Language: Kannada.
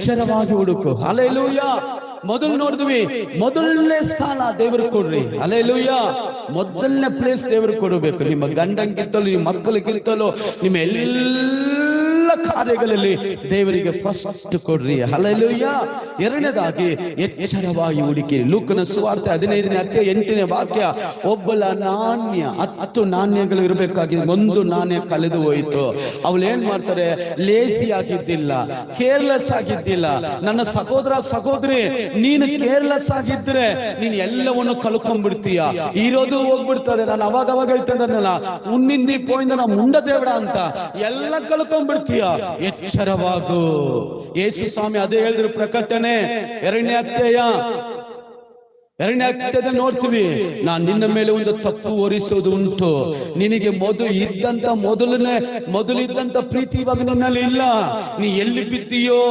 ಎಚ್ಚರವಾಗಿ ಹುಡುಕು. ಅಲೆಲೂಯ ಮೊದಲು ನೋಡಿದ್ವಿ. ಮೊದಲನೇ ಸ್ಥಾನ ದೇವರು ಕೊಡ್ರಿ. ಅಲೆಲೂಯ ಮೊದಲನೇ ಪ್ಲೇಸ್ ದೇವರು ಕೊಡಬೇಕು. ನಿಮ್ಮ ಗಂಡಂಗಿಂತಲೂ ನಿಮ್ಮ ಮಕ್ಕಳಿಗಿಂತಲೂ ನಿಮ್ಮ ಎಲ್ಲ ಕಾರ್ಯಗಳಲ್ಲಿ ದೇವರಿಗೆ ಫಸ್ಟ್ ಕೊಡ್ರಿ. ಹಲಲುಯ್ಯ ಎರಡನೇದಾಗಿ ಎಚ್ಚರವಾಗಿ ಹುಡುಕಿ ಲೂಕನ ಸುವಾರ್ತೆ ಹದಿನೈದನೇ ಹತ್ತೆ ಎಂಟನೇ ವಾಕ್ಯ ಒಬ್ಬಲ ನಾಣ್ಯ, ಹತ್ತು ನಾಣ್ಯಗಳು ಇರಬೇಕಾಗಿದೆ. ಒಂದು ನಾಣ್ಯ ಕಳೆದು ಹೋಯಿತು. ಅವಳು ಏನ್ ಮಾಡ್ತಾರೆ? ಲೇಸಿ ಆಗಿದ್ದಿಲ್ಲ ಕೇರ್ಲೆಸ್ ಆಗಿದ್ದಿಲ್ಲ. ನನ್ನ ಸಹೋದರ, ಸಹೋದರಿ, ನೀನು ಕೇರ್ಲೆಸ್ ಆಗಿದ್ರೆ ನೀನು ಎಲ್ಲವನ್ನು ಕಳ್ಕೊಂಡ್ಬಿಡ್ತೀಯ? ಇರೋದು ಹೋಗ್ಬಿಡ್ತದೆ. ನಾನು ಅವಾಗ ಅವಾಗ ಹೇಳ್ತಿದ್ದನಲ್ಲ ಉನ್ನಿಂದಿ ಪೋಯಿಂದ ನಾ ಮುಂಡ ದೇವಡ ಅಂತ ಎಲ್ಲ ಕಳ್ಕೊಂಡ್ಬಿಡ್ತೀಯ? ಎಚ್ಚರವಾಗು. ಯೇಸು ಸ್ವಾಮಿ ಅದೇ ಹೇಳಿದ್ರು ಪ್ರಕಟಣೆ ಎರಡನೇ ಅಧ್ಯಾಯ. ಎರಡನೇ ಅಧ್ಯಾಯದ ನೋಡ್ತೀವಿ, ನಾನ್ ನಿನ್ನ ಮೇಲೆ ಒಂದು ತಪ್ಪು ಒರಿಸೋದು ಉಂಟು. ನಿನಗೆ ಮೊದಲು ಇದ್ದಂತ ಮೊದಲನೇ, ಮೊದಲಿದ್ದಂತ ಪ್ರೀತಿ ಇವಾಗ ನಿನ್ನಲ್ಲಿ ಇಲ್ಲ. ನೀ ಎಲ್ಲಿ ಬಿದ್ದೀಯೋ?